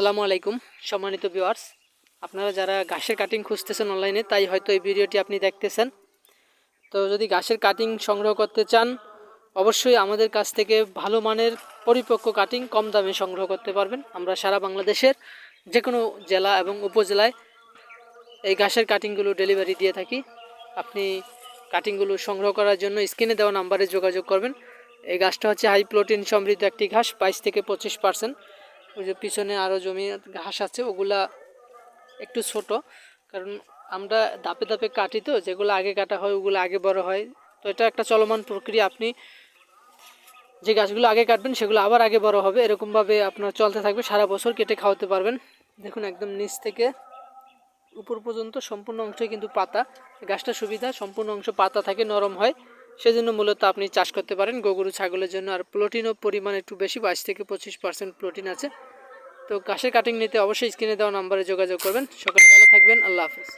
আসসালামু আলাইকুম, সম্মানিত ভিউয়ার্স আপনারা যারা ঘাসের কাটিং খুঁজতেছেন অনলাইনে তাই হয়তো এই ভিডিওটি আপনি দেখতেছেন। তো যদি ঘাসের কাটিং সংগ্রহ করতে চান, অবশ্যই আমাদের কাছ থেকে ভালো মানের পরিপক্ক কাটিং কম দামে সংগ্রহ করতে পারবেন। আমরা সারা বাংলাদেশের যে কোনো জেলা এবং উপজেলায় এই ঘাসের কাটিংগুলো ডেলিভারি দিয়ে থাকি। আপনি কাটিংগুলো সংগ্রহ করার জন্য স্ক্রিনে দেওয়া নাম্বারে যোগাযোগ করবেন। এই গাছটা হচ্ছে হাই প্রোটিন সমৃদ্ধ একটি ঘাস, বাইশ থেকে পঁচিশ পার্সেন্ট ওই যে পিছনে আরও জমি ঘাস আছে, ওগুলা একটু ছোট। কারণ আমরা ধাপে ধাপে কাটি তো, যেগুলো আগে কাটা হয়, ওগুলো আগে বড় হয়। তো এটা একটা চলমান প্রক্রিয়া। আপনি যে গাছগুলো আগে কাটবেন, সেগুলো আবার আগে বড় হবে। এরকমভাবে আপনার চলতে থাকবে, সারা বছর কেটে খাওয়াতে পারবেন। দেখুন, একদম নিচ থেকে উপর পর্যন্ত সম্পূর্ণ অংশই কিন্তু পাতা। গাছটা সুবিধা, সম্পূর্ণ অংশ পাতা থাকে, নরম হয়। সেজন্য মূলত আপনি চাষ করতে পারেন। গরু, ছাগলের জন্য আর প্রোটিনও পরিমাণ একটু বেশি, বাইশ থেকে পঁচিশ পার্সেন্ট প্রোটিন আছে। তো গাছের কাটিং নিতে অবশ্যই স্ক্রিনে দেওয়া নাম্বারে যোগাযোগ করবেন। সকালে ভালো থাকবেন। আল্লাহ হাফেজ।